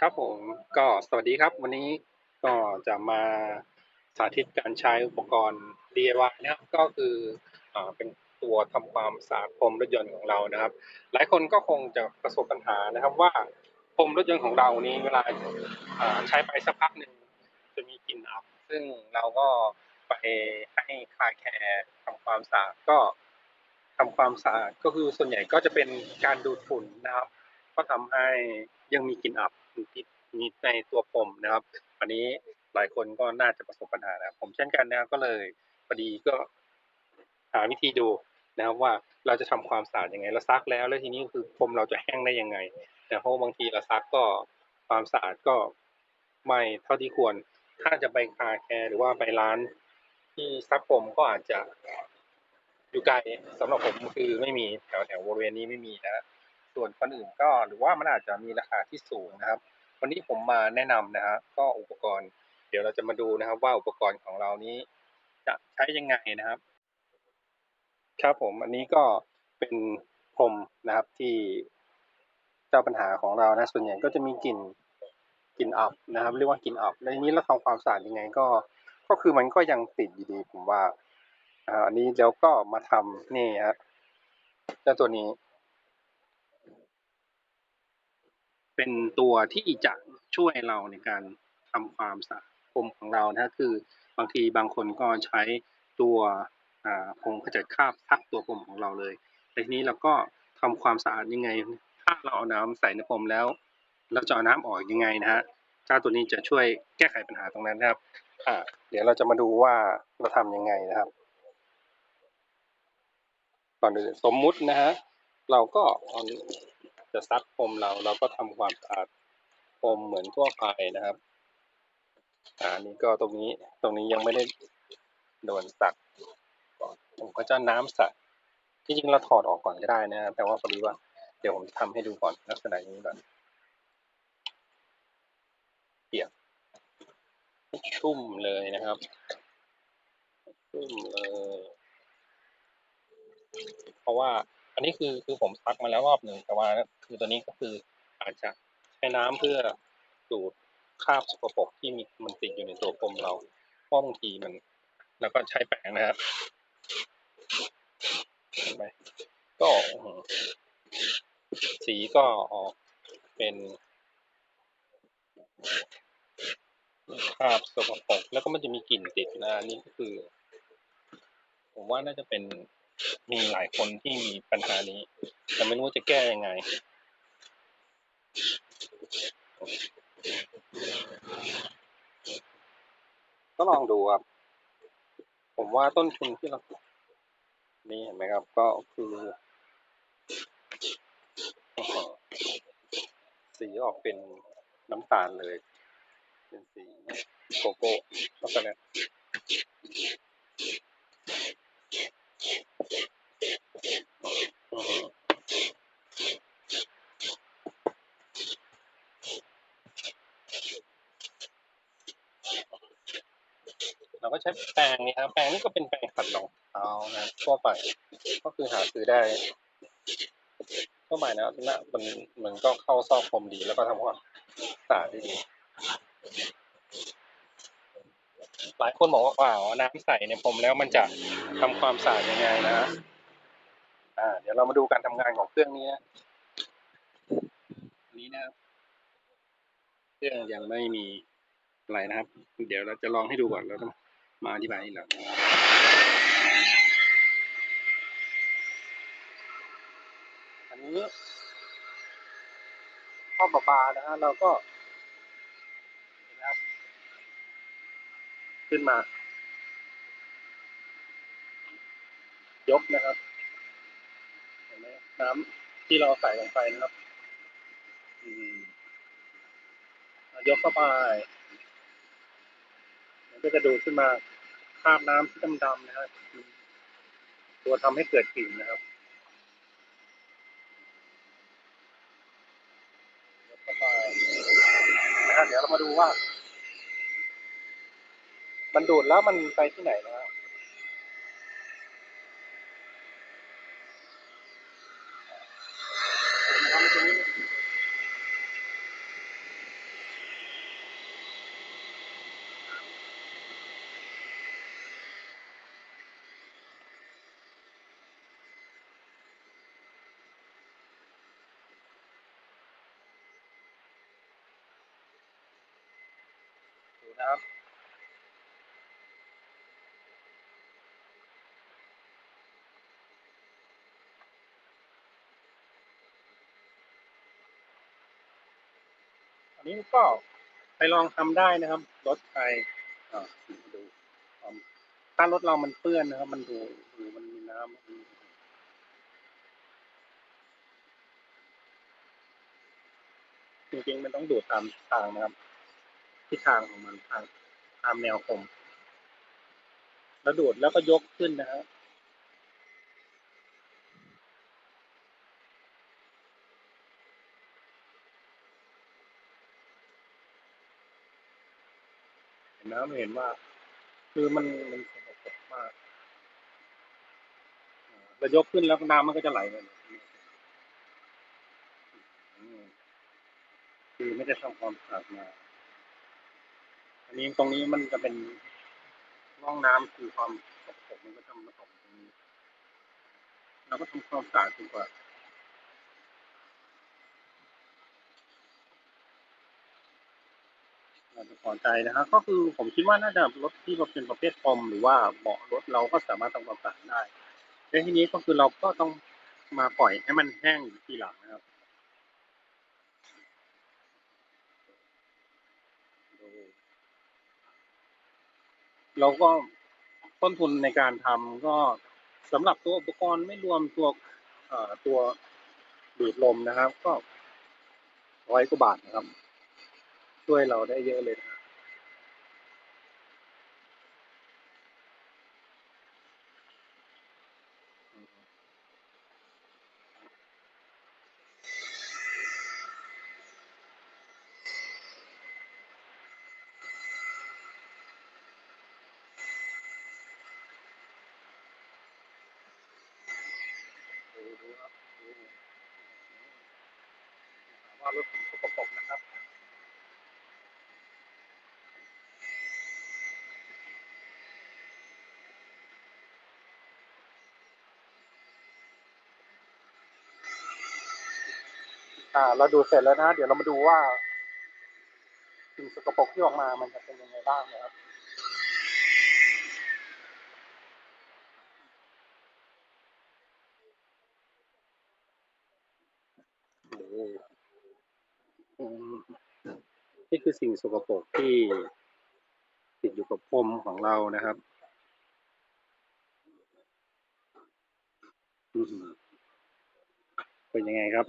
ครับผมก็สวัสดีครับ วันนี้ก็จะมาสาธิตการใช้อุปกรณ์ DIY นะครับก็คืออเป็นตัวทำความสะอาดพรมรถยนต์ของเรานะครับ หลายคนก็คงจะประสบปัญหานะครับว่าพรมรถยนต์ของเรานี้เวลาอ่าใช้ไปสักพักหนึ่งจะมีกลิ่นอับ ซึ่งเราก็ไปให้คาแคร์ทำความสะอาดก็ทำความสะอาดก็คือส่วนใหญ่ก็จะเป็นการดูดฝุ่นนะครับ ก็ทำให้ยังมีกลิ่นอับอยู่ที่มีในตัวพรมนะครับ อันนี้หลายคนก็น่าจะประสบปัญหานะครับผมเช่นกันนะครับก็เลยพอดีก็หาวิธีดูนะครับว่าเราจะทำความสะอาดยังไงเราซักแล้วแล้วทีนี้คือพรมเราจะแห้งได้ยังไงนะเพราะว่บางทีเราซักก็ความสะอาดก็ไม่เท่าที่ควร ถ้าจะไปคาแคร์หรือว่าไปร้านที่ซักพรมก็อาจจะอยู่ไกลสำหรับผมคือไม่มีแถวแถวบริเวณนี้ไม่มีนะ ส่วนคนอื่นก็หรือว่ามันอาจจะมีราคาที่สูงนะครับ วันนี้ผมมาแนะนำนะฮะก็อุปกรณ์ เดี๋ยวเราจะมาดูนะครับ ว่าอุปกรณ์ของเรานี้ จะใช้ยังไงนะครับ ครับผมอันนี้ก็เป็นพรมนะครับที่เจ้าปัญหาของเรานะ ส่วนใหญ่ก็จะมีกลิ่นกลิ่นอับนะครับ เรียกว่ากลิ่นอับในนี้เราทำความสะอาดยังไงก็ ก็คือมันก็ยังติดอยู่ดีผมว่าอันนี้เดี๋ยวก็มาทำนี่ฮะเจ้าตัวนี้ เป็นตัวที่จะช่วยเราในการทำความสะอาดพรมของเรานะคือบางทีบางคนก็ใช้ตัวผงขจัดคราบซักตัวพรมของเราเลยแต่ทีนี้เราก็ทำความสะอาดยังไง ถ้าเราเอาน้ำใส่ในพรมแล้ว เราจะเอาน้ำออกยังไงนะฮะเจ้าตัวนี้จะช่วยแก้ไขปัญหาตรงนั้นนะครับอ่าเดี๋ยวเราจะมาดูว่าเราทำยังไงนะครับก่อนอื่นสมมุตินะฮะเราก็เอา จะซักพรมเราเราก็ทำความสะอาดพรมเหมือนทั่วไปนะครับอ่าอันนี้ก็ตรงนี้ตรงนี้ยังไม่ได้โดนซักก่อนผมก็จะน้ำใส่ที่จริงเราถอดออกก่อนก็ได้นะ แต่ว่าพอดีว่าเดี๋ยวผมทำให้ดูก่อนลักษณะนี้ก่อนเปียกชุ่มเลยนะครับ ชุ่มเลย เพราะว่า อันนี้คือคือผมซักมาแล้วรอบหนึ่งแต่ว่าคือตัวนี้ก็คืออาจจะใช้น้ำเพื่อดูดคราบสกปรกที่มีมันติดอยู่ในตัวพรมเราเพราะบางทีมัน แล้วก็ใช้แป้งนะครับเห็นไหมก็สีก็ออกเป็นคราบสกปรกแล้วก็มันจะมีกลิ่นติดนะนี่ก็คือ ผมว่าน่าจะเป็น มีหลายคนที่มีปัญหานี้ แต่ไม่รู้จะแก้ยังไง ก็ลองดูครับ ผมว่าต้นทุนที่เรา นี่เห็นไหมครับ ก็คือสีออกเป็นน้ำตาลเลย เป็นสีโกโก้ช็อกโกแลตอือหือเราก็ ใช้แปรงนี่ครับแปรงนี่ก็เป็นแปรงขัดรองเท้านะทั่วไป ก็คือหาซื้อได้ทั่วไปนะนะมันมันก็เข้าซอกพรมดีแล้วก็ทำความสะอาดได้ดีหลายคนบอกว่าว้าวน้ำใสในพรมแล้วมันจะทำความสะอาดยังไงนะอ่า เดี๋ยวเรามาดูการทำงานของเครื่องนี้นะนี้นะครับเครื่องยังไม่มีอะไรนะครับ เดี๋ยวเราจะลองให้ดูก่อนแล้ว มาอธิบายทีหลังอันนี้ข้อบบานะฮะเราก็เห็นนะครับขึ้นมา ยกนะครับเห็นไหมน้ำที่เราใส่ลงไปนะครับอืมยกเข้าไปมันก็จะดูดขึ้นมา คราบน้ำที่ดำๆนะครับตัวทำให้เกิดกลิ่นนะครับยกเข้านะฮะเดี๋ยวเรามาดูว่า มันดูดแล้วมันไปที่ไหนนะครับเห็นไหมครับมันจะนี่ นะครับอันนี้ก็ไปลองทำได้นะครับรถใครอ่าดูถ้ารถเรามันเปื้อนนะครับ มันดูดูมันมีน้ำจริงๆมันต้องดูดตามทางนะครับ ทิศทางของมันทางตามแนวคมแล้วดูดแล้วก็ยกขึ้นนะครับเห็นนะไม่เห็นว่า คือมันมันสกปรกมากอ่าแล้วยกขึ้นแล้วน้ำมันก็จะไหลเลยคือไม่ได้ทำความสะอาดมา นนี้ตรงนี้มันจะเป็นร่องน้ำคือความสกปรกมันก็จะมาตกตรงนี้เราก็ทำความสะอาดดีกว่าน่าจะพอใจนะครับก็คือผมคิดว่าน่าจะรถที่เป็นประเภทปอมหรือว่าเบาะรถเราก็สามารถทำความสะอาดได้แต่ทีนี้ก็คือเราก็ต้องมาปล่อยให้มันแห้งทีหลังนะครับ เราก็ต้นทุนในการทำก็สำหรับตัวอุปกรณ์ไม่รวมตัวตัวดูดลมนะครับ ก็ร้อยกว่าบาทนะครับ ช่วยเราได้เยอะเลยนะครับ ดูดูครับดู ว่ารถผมสกปรกนะครับอ่าเราดูเสร็จแล้วนะ เดี๋ยวเรามาดูว่าสิ่งสกปรกที่ออกมามันจะเป็นยังไงบ้างนะครับ โอ้โหอืม นี่คือสิ่งสกปรกที่ติดอยู่กับพรมของเรานะครับเป็นยังไงครับ